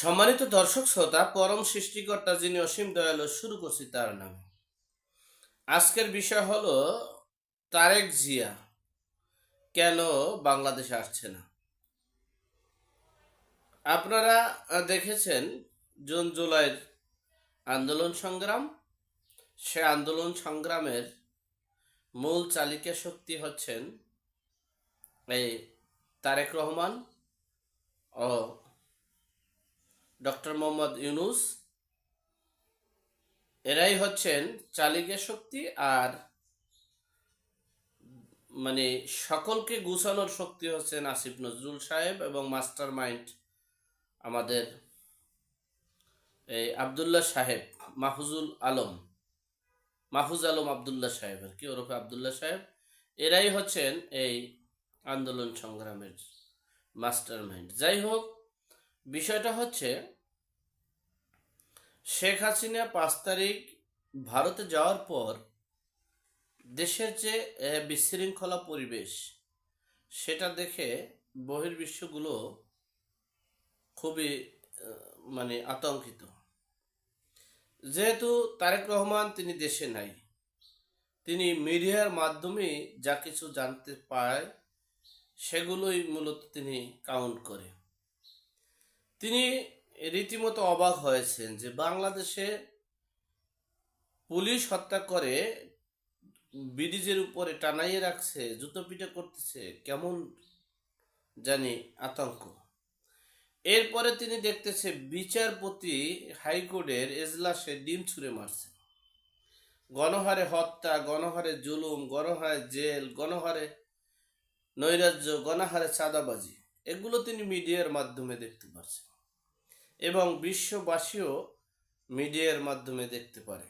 সম্মানিত দর্শক শ্রোতা, পরম সৃষ্টিকর্তা যিনি অসীম দয়ালু, শুরু করছি তার নামে। আজকের বিষয় হলো তারেক জিয়া কেন বাংলাদেশে আসছে না? আপনারা দেখেছেন জুন জুলাইয়ের আন্দোলন সংগ্রাম। সে আন্দোলন সংগ্রামের মূল চালিকা শক্তি হচ্ছেন এই তারেক রহমান ও ডক্টর মোহাম্মদ ইউনুস, এরাই হচ্ছেন চালিকা শক্তি আর মানে সকলকে গুছানোর শক্তি হচ্ছেন আসিফ নজরুল সাহেব এবং মাস্টার মাইন্ড আমাদের এই আবদুল্লাহ সাহেব, মাহফুজুল আলম, মাহফুজ আলম আবদুল্লাহ সাহেব আর কি, ওরফে আবদুল্লাহ সাহেব। এরাই হচ্ছেন এই আন্দোলন সংগ্রামের মাস্টার মাইন্ড যাই হোক বিষয়টা হচ্ছে, শেখ হাসিনা পাঁচ তারিখ ভারতে যাওয়ার পর দেশের যে বিশৃঙ্খলা পরিবেশ, সেটা দেখে বহির্বিশ্বগুলো খুবই মানে আতঙ্কিত। যেহেতু তারেক রহমান তিনি দেশে নাই, তিনি মিডিয়ার মাধ্যমে যা কিছু জানতে পায়, সেগুলোই মূলত তিনি কাউন্ট করে। তিনি রীতিমতো অবাক হয়েছেন যে বাংলাদেশে পুলিশ হত্যা করে ব্রিজের উপরে টানাইয়ে রাখছে জুতো পিটা করতেছে, কেমন জানি আতঙ্ক। এরপরে তিনি দেখতেছে বিচারপতি হাইকোর্টের এজলাসে ডিম ছুঁড়ে মারছে। গণহারে হত্যা, গণহারে জুলুম, গণহারে জেল, গণহারে নৈরাজ্য, গণহারে চাঁদাবাজি, এগুলো তিনি মিডিয়ার মাধ্যমে দেখতে পাচ্ছেন এবং বিশ্ববাসীও মিডিয়ার মাধ্যমে দেখতে পারে।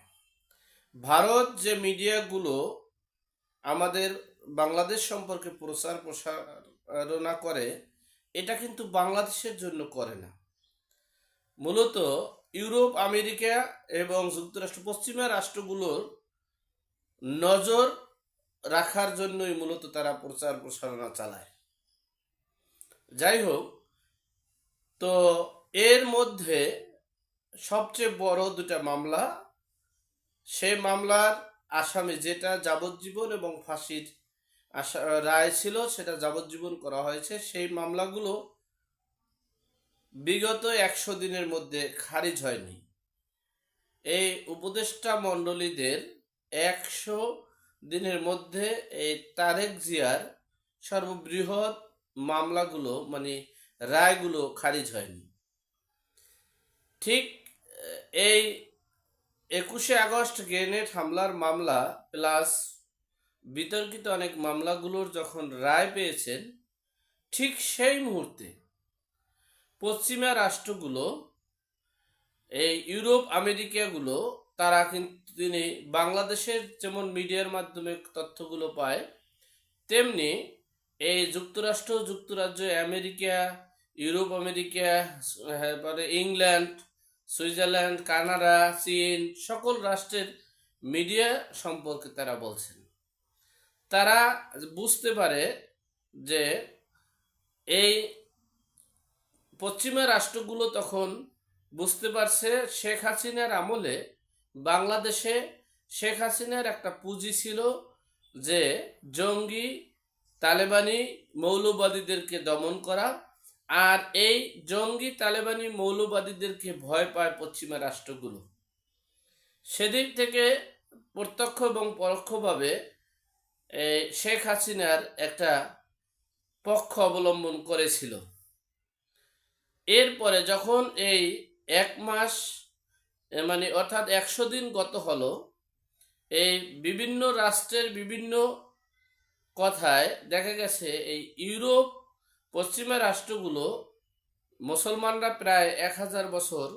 ভারত যে মিডিয়াগুলো আমাদের বাংলাদেশ সম্পর্কে প্রচার প্রসারণা করে, এটা কিন্তু বাংলাদেশের জন্য করে না। মূলত ইউরোপ, আমেরিকা এবং যুক্তরাষ্ট্র, পশ্চিমা রাষ্ট্রগুলোর নজর রাখার জন্যই মূলত তারা প্রচার প্রসারণা চালায়। যাই হোক, তো এর মধ্যে সবচেয়ে বড় দুটা মামলা, সে মামলার আসামি যেটা যাবজ্জীবন এবং ফাঁসির রায় ছিল সেটা যাবজ্জীবন করা হয়েছে। সেই মামলাগুলো বিগত একশো দিনের মধ্যে খারিজ হয়নি। এই উপদেষ্টা মণ্ডলীদের একশো দিনের মধ্যে এই তারেক জিয়ার সর্ববৃহৎ মামলাগুলো মানে রায়গুলো খারিজ হয়নি। ঠিক এই একুশে আগস্ট গ্রেনেড হামলার মামলা প্লাস বিতর্কিত অনেক মামলাগুলোর যখন রায় পেয়েছেন, ঠিক সেই মুহূর্তে পশ্চিমা রাষ্ট্রগুলো, এই ইউরোপ, আমেরিকাগুলো, তারা কিন্তু তিনি বাংলাদেশের যেমন মিডিয়ার মাধ্যমে তথ্যগুলো পায়, তেমনি এই যুক্তরাষ্ট্র, যুক্তরাজ্য, আমেরিকা, ইউরোপ, আমেরিকা তারপরে ইংল্যান্ড সুইজারল্যান্ড, কানাডা, চীন সকল রাষ্ট্রের মিডিয়া সম্পর্কে তারা বলছেন। তারা বুঝতে পারে যে এই পশ্চিমা রাষ্ট্রগুলো তখন বুঝতে পারছে শেখ হাসিনার আমলে বাংলাদেশে শেখ হাসিনার একটা পুঁজি ছিল যে জঙ্গি, তালেবানি মৌলবাদীদেরকে দমন করা আর এই জঙ্গি তালেবানি মৌলবাদীদেরকে ভয় পায় পশ্চিমা রাষ্ট্রগুলো। সেদিক থেকে প্রত্যক্ষ এবং পরোক্ষভাবে শেখ হাসিনার একটা পক্ষ অবলম্বন করেছিল। এরপরে যখন এই এক মাস মানে অর্থাৎ একশো দিন গত হলো, এই বিভিন্ন রাষ্ট্রের বিভিন্ন কথায় দেখা গেছে, এই ইউরোপ পশ্চিমা রাষ্ট্রগুলো মুসলমানরা প্রায় এক হাজার বছর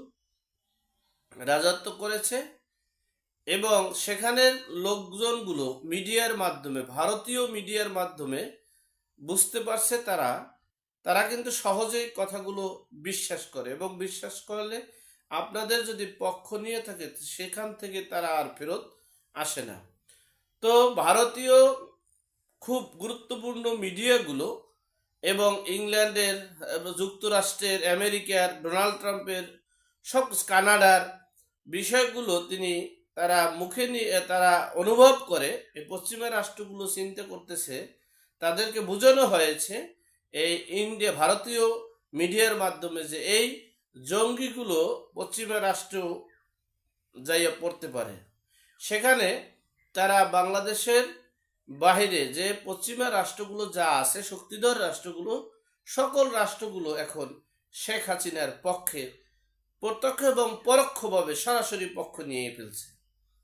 রাজত্ব করেছে এবং সেখানের লোকজনগুলো মিডিয়ার মাধ্যমে, ভারতীয় মিডিয়ার মাধ্যমে বুঝতে পারছে তারা তারা কিন্তু সহজেই কথাগুলো বিশ্বাস করে এবং বিশ্বাস করলে আপনাদের যদি পক্ষ নিয়ে থাকে, সেখান থেকে তারা আর ফেরত আসে না। তো ভারতীয় খুব গুরুত্বপূর্ণ মিডিয়াগুলো এবং ইংল্যান্ডের যুক্তরাষ্ট্রের, আমেরিকার, ডোনাল্ড ট্রাম্পের, সব কানাডার বিষয়গুলো তিনি তারা মুখে নিয়ে, তারা অনুভব করে, এই পশ্চিমা রাষ্ট্রগুলো চিন্তা করতেছে, তাদেরকে বোঝানো হয়েছে এই ইন্ডিয়া, ভারতীয় মিডিয়ার মাধ্যমে যে এই জঙ্গিগুলো পশ্চিমা রাষ্ট্র যাইয়া পড়তে পারে। সেখানে তারা বাংলাদেশের বাহিরে যে পশ্চিমা রাষ্ট্রগুলো যা আছে, শক্তিধর রাষ্ট্রগুলো, সকল রাষ্ট্রগুলো এখন শেখ হাসিনার পক্ষে প্রত্যক্ষ এবং পরোক্ষভাবে সরাসরি পক্ষ নিয়ে ফেলছে।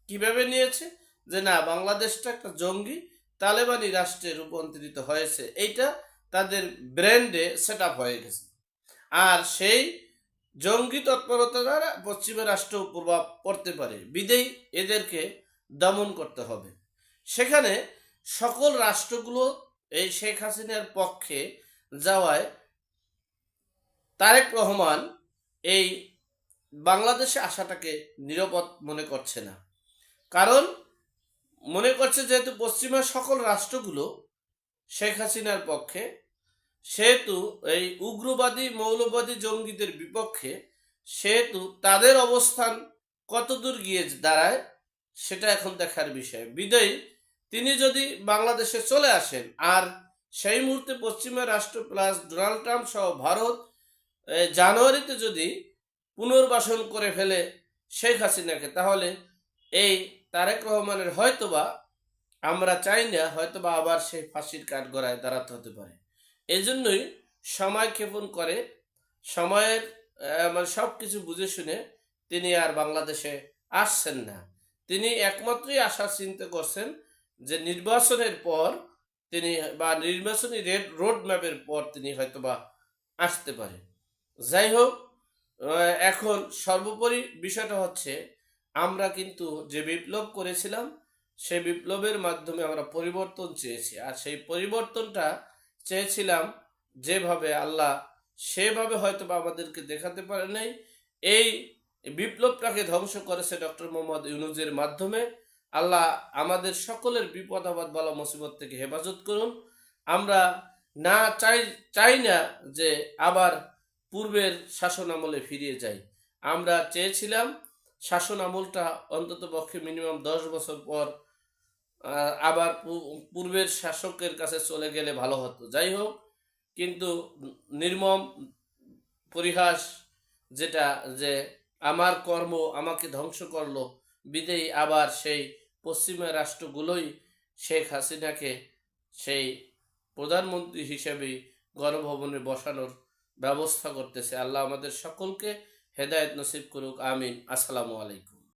কীভাবে নিয়েছে? যে না, বাংলাদেশটা একটা জঙ্গি, তালেবানি রাষ্ট্রে রূপান্তরিত হয়েছে, এইটা তাদের ব্র্যান্ডে সেট হয়ে গেছে। আর সেই জঙ্গি তৎপরতা দ্বারা পশ্চিমা রাষ্ট্র প্রভাব পড়তে পারে। বিদেই এদেরকে দমন করতে হবে। সেখানে সকল রাষ্ট্রগুলো এই শেখ হাসিনার পক্ষে যাওয়ায় তারেক রহমান এই বাংলাদেশে আসাটাকে নিরাপদ মনে করছে না। কারণ মনে করছে যেহেতু পশ্চিমা সকল রাষ্ট্রগুলো শেখ হাসিনার পক্ষে, সেহেতু এই উগ্রবাদী, মৌলবাদী জঙ্গিদের বিপক্ষে, সেহেতু তাদের অবস্থান কতদূর গিয়ে দাঁড়ায়, সেটা এখন দেখার বিষয়। বিদায়ী তিনি যদি বাংলাদেশে চলে আসেন, আর সেই মুহূর্তে পশ্চিমা রাষ্ট্র প্লাস ডোনাল্ড ট্রাম্প সহ ভারত জানুয়ারিতে যদি পুনর্বাসন করে ফেলে শেখ হাসিনাকে, তাহলে এই তারেক রহমানের হয়তোবা, আমরা চাই না, হয়তোবা আবার সেই ফাঁসির কাঠগড়ায় দাঁড়াতে হতে পারে। এই জন্যই সময় ক্ষেপণ করে, সময়ের মানে সব কিছু বুঝে শুনে তিনি আর বাংলাদেশে আসছেন না। তিনি একমাত্রই আসার চিন্তা করছেন যে নির্বাচনের পর তিনি, বা নির্বাচনী রেড রোড ম্যাপের পর তিনি হয়তোবা আসতে পারে যাই হোক এখন সর্বোপরি বিষয়টা হচ্ছে, আমরা কিন্তু যে বিপ্লব করেছিলাম সেই বিপ্লবের মাধ্যমে আমরা পরিবর্তন চেয়েছি। আর সেই পরিবর্তনটা চেয়েছিলাম যেভাবে আল্লাহ সেভাবে হয়তো বা আমাদেরকে দেখাতে পারে নাই। এই বিপ্লবটাকে ধ্বংস করেছে ডক্টর মোহাম্মদ ইউনুজের মাধ্যমে। আল্লাহ আমাদের সকলের বিপদ, আপদ, বলা, মুসিবত থেকে হেফাজত করুন। আমরা না চাই চাই না যে আবার পূর্বের শাসন আমলে ফিরিয়ে যাই। আমরা চেয়েছিলাম শাসন আমলটা অন্তত পক্ষে মিনিমাম দশ বছর পর আবার পূর্বের শাসকের কাছে চলে গেলে ভালো হতো। যাই হোক, কিন্তু নির্মম পরিহাস যেটা যে আমার কর্ম আমাকে ধ্বংস করল বিদেয়ী আবার সেই পশ্চিমা রাষ্ট্রগুলোই শেখ হাসিনাকে সেই প্রধানমন্ত্রী হিসেবে গণভবনে বসানোর ব্যবস্থা করতেছে। আল্লাহ আমাদের সকলকে হেদায়ত নসিব করুক, আমিন। আসসালামু আলাইকুম।